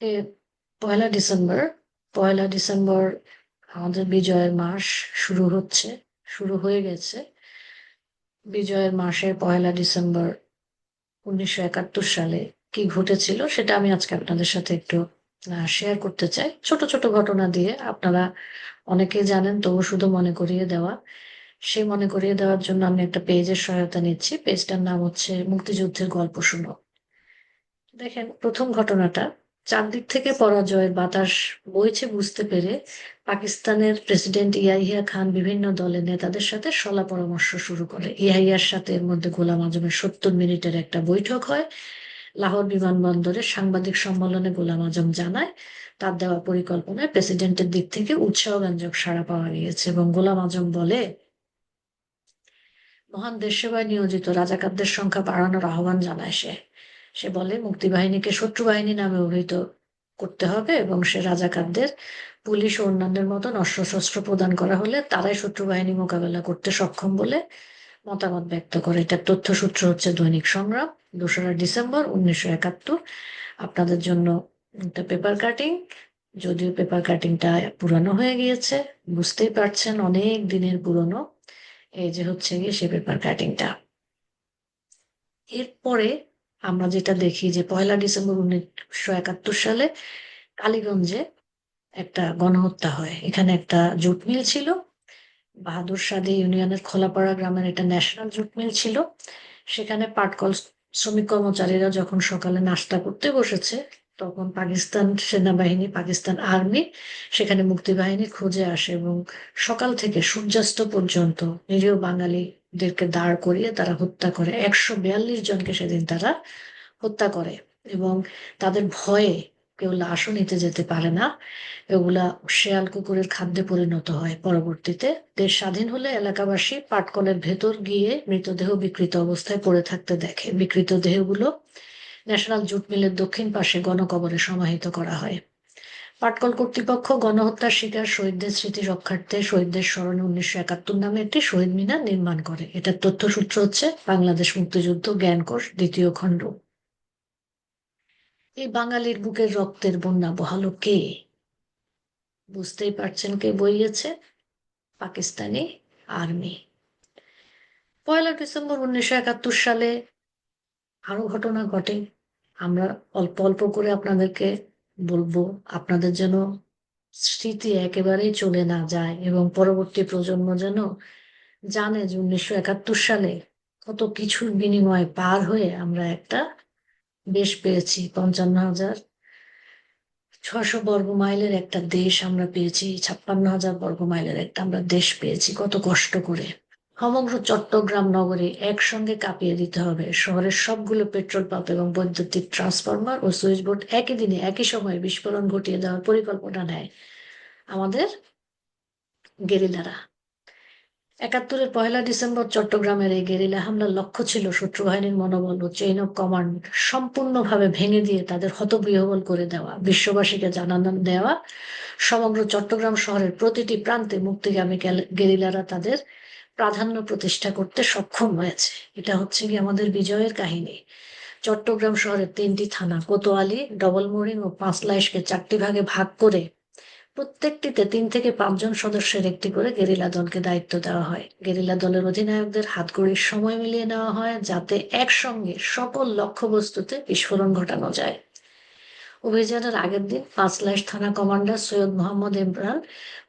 এ পয়লা December পয়লা December আমাদের বিজয়ের মাস শুরু হচ্ছে, শুরু হয়ে গেছে। বিজয়ের মাসের পয়লা ডিসেম্বর উনিশশো একাত্তর সালে কি ঘটেছিল সেটা আমি আজকে আপনাদের সাথে একটু শেয়ার করতে চাই। ছোট ছোট ঘটনা দিয়ে আপনারা অনেকেই জানেন, তবু শুধু মনে করিয়ে দেওয়া। সেই মনে করিয়ে দেওয়ার জন্য আমি একটা পেজের সহায়তা নিচ্ছি। পেজটার নাম হচ্ছে মুক্তিযুদ্ধের গল্প শুনো। দেখেন, প্রথম ঘটনাটা চারদিক থেকে পরাজয়ের বাতাস বইছে বুঝতে পেরে। পাকিস্তানের প্রেসিডেন্ট ইয়াহিয়া খান বিভিন্ন দলের নেতাদের সাথে সলা পরামর্শ শুরু করে। ইয়াহিয়ার সাথে এর মধ্যে গোলাম আজমের সত্তর মিনিটের একটা বৈঠক হয়। লাহোর বিমানবন্দরে সাংবাদিক সম্মেলনে গোলাম আজম জানায়, তার দেওয়া পরিকল্পনায় প্রেসিডেন্টের দিক থেকে উৎসাহব্যঞ্জক সাড়া পাওয়া গিয়েছে এবং গোলাম আজম বলে, মহান দেশ সেবায় নিয়োজিত রাজাকারদের সংখ্যা বাড়ানোর আহ্বান জানায় সে। সে বলে, মুক্তিবাহিনীকে শত্রু বাহিনী নামে অভিহিত করতে হবে এবং সে রাজাকারদের, পুলিশ ও অন্যান্যের মতন অস্ত্রশস্ত্র প্রদান করা হলে তারাই শত্রু বাহিনী মোকাবেলা করতে সক্ষম বলে মতামত ব্যক্ত করে। এটার তথ্যসূত্র হচ্ছে দৈনিক সংগ্রাম, দোসরা ডিসেম্বর উনিশশো একাত্তর। আপনাদের জন্য একটা পেপার কাটিং। যদিও পেপার কাটিংটা পুরানো হয়ে গিয়েছে, বুঝতেই পারছেন অনেক দিনের পুরনো, এই যে হচ্ছে গিয়ে সে পেপার কাটিংটা। এরপরে আমরা যেটা দেখি যে পয়লা ডিসেম্বর উনিশশো একাত্তর সালে কালীগঞ্জে একটা গণহত্যা হয়। এখানে একটা জুট মিল ছিল। বাহাদুর সাদি ইউনিয়নের খোলাপাড়া গ্রামের একটা ন্যাশনাল জুট মিল ছিল। সেখানে পাটকল শ্রমিক কর্মচারীরা যখন সকালে নাস্তা করতে বসেছে, তখন পাকিস্তান সেনাবাহিনী, পাকিস্তান আর্মি সেখানে মুক্তিবাহিনী খুঁজে আসে এবং সকাল থেকে সূর্যাস্ত পর্যন্ত নিরীহ বাঙালিদেরকে দাঁড় করিয়ে তারা হত্যা করে। একশো বিয়াল্লিশ জনকে সেদিন তারা হত্যা করে এবং তাদের ভয়ে কেউ লাশও নিতে যেতে পারে না। এগুলা শেয়াল কুকুরের খাদ্যে পরিণত হয়। পরবর্তীতে দেশ স্বাধীন হলে এলাকাবাসী পাটকলের ভেতর গিয়ে মৃতদেহ বিকৃত অবস্থায় পড়ে থাকতে দেখে। বিকৃত দেহগুলো ন্যাশনাল জুট মিলের দক্ষিণ পাশে গণকবরে সমাহিত করা হয়। পাটকল কর্তৃপক্ষ গণহত্যার শিকার শহীদদের স্মৃতি রক্ষার্থে শহীদদের স্মরণে উনিশশো একাত্তর নামে একটি শহীদ মিনার নির্মাণ করে। এটার তথ্যসূত্র হচ্ছে বাংলাদেশ মুক্তিযুদ্ধ জ্ঞানকোষ দ্বিতীয় খণ্ড। এই বাঙালির বুকের রক্তের বন্যা বহালো কে? বুঝতেই পারছেন কে বইয়েছে পাকিস্তানি আর্মি। পয়লা ডিসেম্বর উনিশশো একাত্তর সালে আরও ঘটনা ঘটে। আমরা অল্প অল্প করে আপনাদেরকে বলব, আপনাদের যেন স্মৃতি একেবারেই চলে না যায় এবং পরবর্তী প্রজন্ম যেন জানে যে উনিশশো একাত্তর সালে কত কিছুর বিনিময়ে পার হয়ে আমরা একটা দেশ পেয়েছি। পঞ্চান্ন হাজার ছশো বর্গ মাইলের একটা দেশ আমরা পেয়েছি, ছাপ্পান্ন হাজার বর্গ মাইলের একটা আমরা দেশ পেয়েছি। কত কষ্ট করে। সমগ্র চট্টগ্রাম নগরে একসঙ্গে কাঁপিয়ে দিতে হবে। শহরের সবগুলো পেট্রোল পাম্প এবং বৈদ্যুতিক ট্রান্সফরমার ও সুইচ বোর্ড একই দিনে, একই সময়ে বিস্ফোরণ ঘটিয়ে দেওয়ার পরিকল্পনা নেয় আমাদের গেরিলারা। একাত্তরের পয়লা ডিসেম্বর চট্টগ্রামের এই গেরিলা হামলার লক্ষ্য ছিল শত্রু বাহিনীর মনোবল ও চেইন অফ কমান্ড সম্পূর্ণভাবে ভেঙে দিয়ে তাদের হতবিহবল করে দেওয়া, বিশ্ববাসীকে জানানো দেওয়া। সমগ্র চট্টগ্রাম শহরের প্রতিটি প্রান্তে মুক্তিগামী গেরিলারা তাদের প্রাধান্য প্রতিষ্ঠা করতে সক্ষম হয়েছে। এটা হচ্ছে কি আমাদের বিজয়ের কাহিনী। চট্টগ্রাম শহরের তিনটি থানা, কোতোয়ালি ডবল মোরিং ও পাঁচলাইশকে চারটি ভাগে ভাগ করে প্রত্যেকটিতে তিন থেকে পাঁচজন সদস্যের একটি করে গেরিলা দলকে দায়িত্ব দেওয়া হয়। গেরিলা দলের অধিনায়কদের হাতগড়ির সময় মিলিয়ে নেওয়া হয় যাতে একসঙ্গে সকল লক্ষ্যবস্তুতে বিস্ফোরণ ঘটানো যায়। অভিযানের আগের দিন পাঁচলাইশ থানা কমান্ডার সৈয়দ মোহাম্মদ ইমরান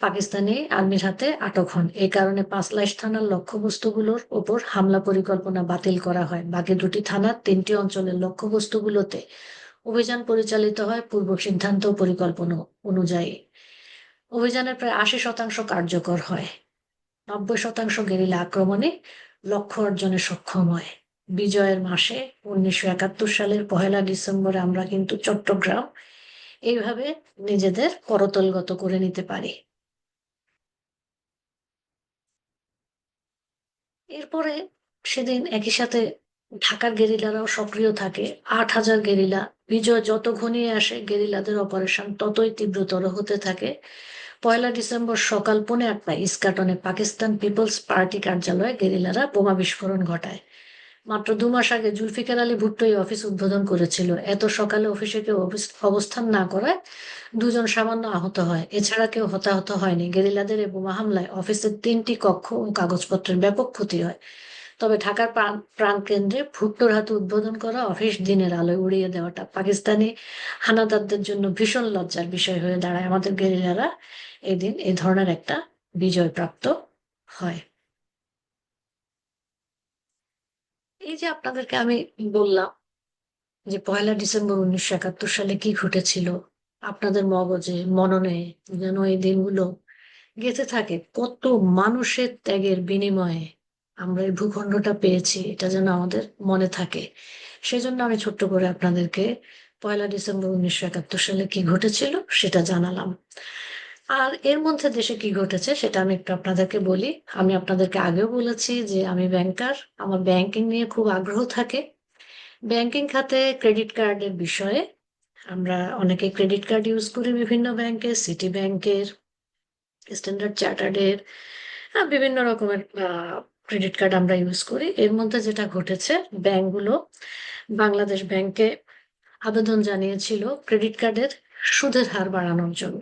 পাকিস্তানি আর্মির হাতে আটক হন। এই কারণে পাঁচলাইশ থানার লক্ষ্যবস্তুগুলোর ওপর হামলা পরিকল্পনা বাতিল করা হয়। বাকি দুটি থানার তিনটি অঞ্চলের লক্ষ্যবস্তুগুলোতে অভিযান পরিচালিত হয় পূর্ব সিদ্ধান্ত পরিকল্পনা অনুযায়ী। অভিযানের প্রায় আশি শতাংশ কার্যকর হয়। নব্বই শতাংশ গেরিলা আক্রমণে লক্ষ্য অর্জনে সক্ষম হয়। বিজয়ের মাসে উনিশশো একাত্তর সালের পহেলা ডিসেম্বরে আমরা কিন্তু চট্টগ্রাম এইভাবে নিজেদের করতলগত করে নিতে পারি। এরপরে সেদিন একই সাথে ঢাকার গেরিলারাও সক্রিয় থাকে। আট হাজার গেরিলা, বিজয় যত ঘনিয়ে আসে, গেরিলাদের অপারেশন ততই তীব্রতর হতে থাকে। পয়লা ডিসেম্বর সকাল পৌনে আটটায় ইস্কাটনে পাকিস্তান পিপলস পার্টি কার্যালয়ে গেরিলারা বোমা বিস্ফোরণ ঘটায়। মাত্র দু মাস আগে জুলফিকার আলী ভুট্টো এই অফিস উদ্বোধন করেছিল। এত সকালে অফিসে কেউ অবস- অবস্থান না করায় দুজন সামান্য আহত হয়। এছাড়া কেউ হতাহত হয়নি। গেরিলাদের এই বোমা হামলায় অফিসের তিনটি কক্ষ ও কাগজপত্রের ব্যাপক ক্ষতি হয়। তবে ঢাকার প্রাণ প্রাণ কেন্দ্রে ভুট্টোর হাতে উদ্বোধন করা অফিস দিনের আলোয় উড়িয়ে দেওয়াটা পাকিস্তানি হানাদারদের জন্য ভীষণ লজ্জার বিষয় হয়ে দাঁড়ায়। আমাদের গেরিলারা এদিন দিন এই ধরনের একটা বিজয় প্রাপ্ত হয়। এই যে আপনাদেরকে আমি বললাম যে পয়লা ডিসেম্বর উনিশশো একাত্তর সালে কি ঘটেছিল, আপনাদের মগজে, মননে যেন এই দিনগুলো গেঁথে থাকে, কত মানুষের ত্যাগের বিনিময়ে আমরা এই ভূখণ্ডটা পেয়েছি, এটা যেন আমাদের মনে থাকে। সেজন্য আমি ছোট্ট করে আপনাদেরকে পয়লা ডিসেম্বর উনিশশো একাত্তর সালে কি ঘটেছিল সেটা জানালাম। আর এর মধ্যে দেশে কি ঘটেছে সেটা আমি একটু আপনাদেরকে বলি। আমি আপনাদেরকে আগেও বলেছি যে আমি ব্যাংকার। আমার ব্যাংকিং নিয়ে খুব আগ্রহ থাকে। ব্যাংকিং খাতে ক্রেডিট কার্ডের বিষয়ে আমরা অনেকে ক্রেডিট কার্ড ইউজ করি বিভিন্ন ব্যাংকে, সিটি ব্যাংকের, স্ট্যান্ডার্ড চার্টার্ডের বিভিন্ন রকমের ক্রেডিট কার্ড আমরা ইউজ করি। এর মধ্যে যেটা ঘটেছে, ব্যাংকগুলো বাংলাদেশ ব্যাংকে আবেদন জানিয়েছিল ক্রেডিট কার্ডের সুদের হার বাড়ানোর জন্য।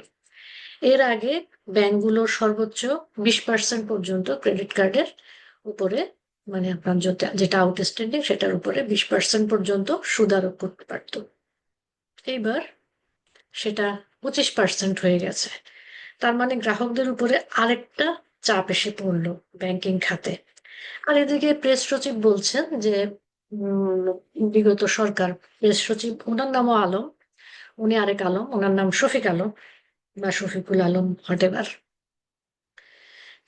এর আগে ব্যাংকগুলোর সর্বোচ্চ বিশ পার্সেন্ট পর্যন্ত ক্রেডিট কার্ডের উপরে মানে আপনার যেটা আউটস্ট্যান্ডিং সেটার উপরে বিশ পার্সেন্ট পর্যন্ত সুদ আরোপ করতে পারত। এইবার সেটা পঁচিশ পার্সেন্ট হয়ে গেছে। তার মানে গ্রাহকদের উপরে আরেকটা চাপ এসে পড়ল ব্যাংকিং খাতে। আর এদিকে প্রেস সচিব বলছেন যে বিগত সরকার, প্রেস সচিব, ওনার নামও আলম, উনি আরেক আলম, ওনার নাম শফিক আলম বা শফিকুল আলম হটেবার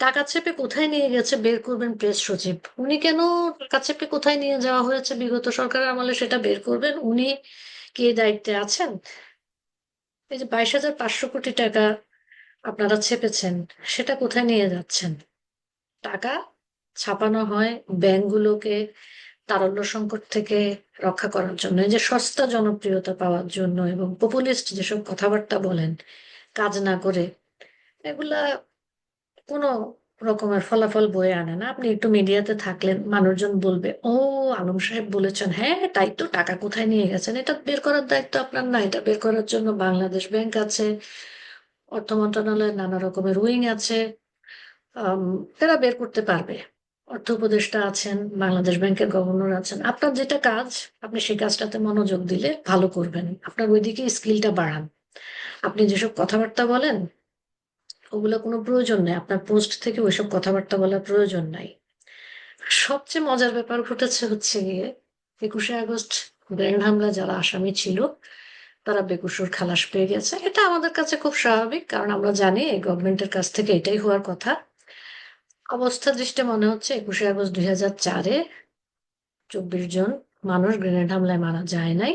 টাকা চেপে কোথায় নিয়ে গেছে বের করবেন প্রেস সচিব? উনি কেন টাকা চেপে কোথায় নিয়ে যাওয়া হয়েছে? বিগত সরকারের আমলে সেটা বের করবেন। উনি কে দায়িত্বে আছেন? এই যে বাইশ হাজার পাঁচশো কোটি টাকা আপনারা চেপেছেন সেটা কোথায় নিয়ে যাচ্ছেন? টাকা ছাপানো হয় ব্যাংকগুলোকে তারল্য সংকট থেকে রক্ষা করার জন্য। এই যে সস্তা জনপ্রিয়তা পাওয়ার জন্য এবং পপুলিস্ট যেসব কথাবার্তা বলেন কাজ না করে, এগুলা কোনো রকমের ফলাফল বয়ে আনে না। আপনি একটু মিডিয়াতে থাকলেন, মানুষজন বলবে, ও, আলম সাহেব বলেছেন হ্যাঁ তাই তো টাকা কোথায় নিয়ে গেছেন? এটা বের করার দায়িত্ব আপনার না, এটা বের করার জন্য বাংলাদেশ ব্যাংক আছে, অর্থ মন্ত্রণালয়ের নানা রকমের উইং আছে এরা বের করতে পারবে। অর্থ উপদেষ্টা আছেন, বাংলাদেশ ব্যাংকের গভর্নর আছেন। আপনার যেটা কাজ, আপনি সেই কাজটাতে মনোযোগ দিলে ভালো করবেন। আপনার ওইদিকে স্কিলটা বাড়ান। আপনি যেসব কথাবার্তা বলেন, ওগুলো কোনো প্রয়োজন নাই। আপনার পোস্ট থেকে ওইসব কথাবার্তা বলার প্রয়োজন নাই। সবচেয়ে মজার ব্যাপার ঘটেছে হচ্ছে গিয়ে, একুশে আগস্ট গ্র্যান্ড হামলা যারা আসামি ছিল, তারা বেকুসুর খালাস পেয়ে গেছে। এটা আমাদের কাছে খুব স্বাভাবিক, কারণ আমরা জানি গভর্নমেন্টের কাছ থেকে এটাই হওয়ার কথা। অবস্থা দৃষ্টে মনে হচ্ছে একুশে আগস্ট দুই হাজার চারে চব্বিশ জন মানুষ গ্রেনেড হামলায় মারা যায় নাই।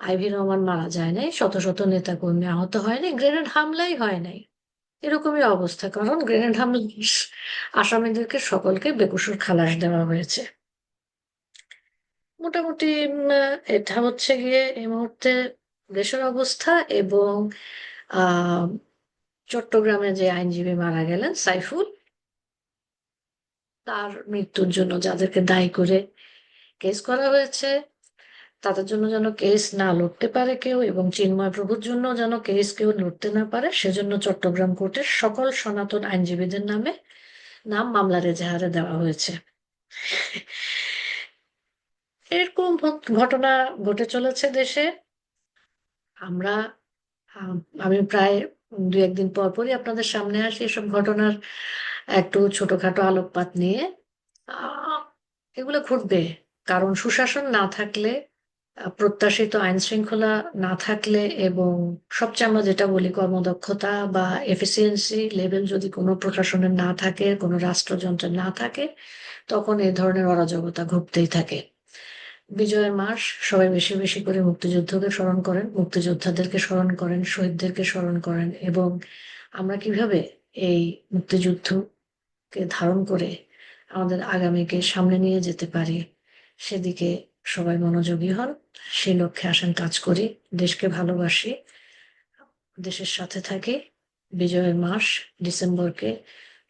আইভি রহমান মারা যায় নাই, শত শত নেতা কর্মী আহত হয়নি গ্রেনেড হামলাই হয় নাই। এরকমই অবস্থা, কারণ গ্রেনেড হামলা আসামিদেরকে সকলকে বেকুসুর খালাস দেওয়া হয়েছে। মোটামুটি এটা হচ্ছে গিয়ে এই মুহূর্তে দেশের অবস্থা এবং চট্টগ্রামে যে আইনজীবী মারা গেলেন সাইফুল, তার মৃত্যুর জন্য যাদেরকে দায়ী করে কেস করা হয়েছে। তাদের জন্য যেন কেস না লড়তে পারে কেউ এবং চিন্ময় প্রভুর জন্য যেন কেস কেউ লড়তে না পারে, সেজন্য চট্টগ্রাম কোর্টের সকল সনাতন আইনজীবীদের নামে নাম মামলার এজাহারে দেওয়া হয়েছে। এরকম ঘটনা ঘটে চলেছে দেশে। আমরা, আমি প্রায় দু একদিন পর পরই আপনাদের সামনে আসি এসব ঘটনার একটু ছোটখাটো আলোকপাত নিয়ে। এগুলো ঘটবে। কারণ সুশাসন না থাকলে প্রত্যাশিত আইন শৃঙ্খলা না থাকলে এবং সবচেয়ে আমরা যেটা বলি কর্মদক্ষতা বা এফিসিয়েন্সি লেভেল যদি কোনো প্রশাসনের না থাকে, কোনো রাষ্ট্রযন্ত্রের না থাকে, তখন এই ধরনের অরাজকতা ঘটতেই থাকে। বিজয়ের মাস, সবাই বেশি বেশি করে মুক্তিযুদ্ধকে স্মরণ করেন, মুক্তিযোদ্ধাদেরকে স্মরণ করেন, শহীদদেরকে স্মরণ করেন এবং আমরা কীভাবে এই মুক্তিযুদ্ধকে ধারণ করে আমাদের আগামীকে সামনে নিয়ে যেতে পারি সেদিকে সবাই মনোযোগী হন, সেই লক্ষ্যে আসেন, কাজ করি, দেশকে ভালোবাসি, দেশের সাথে থাকি, বিজয়ের মাস, ডিসেম্বরকে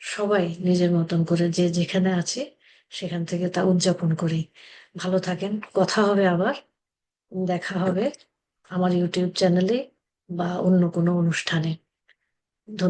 সবাই নিজের মতন করে যে যেখানে আছে, সেখান থেকে তা উদযাপন করি। ভালো থাকেন, কথা হবে আবার, দেখা হবে আমার ইউটিউব চ্যানেলে বা অন্য কোনো অনুষ্ঠানে।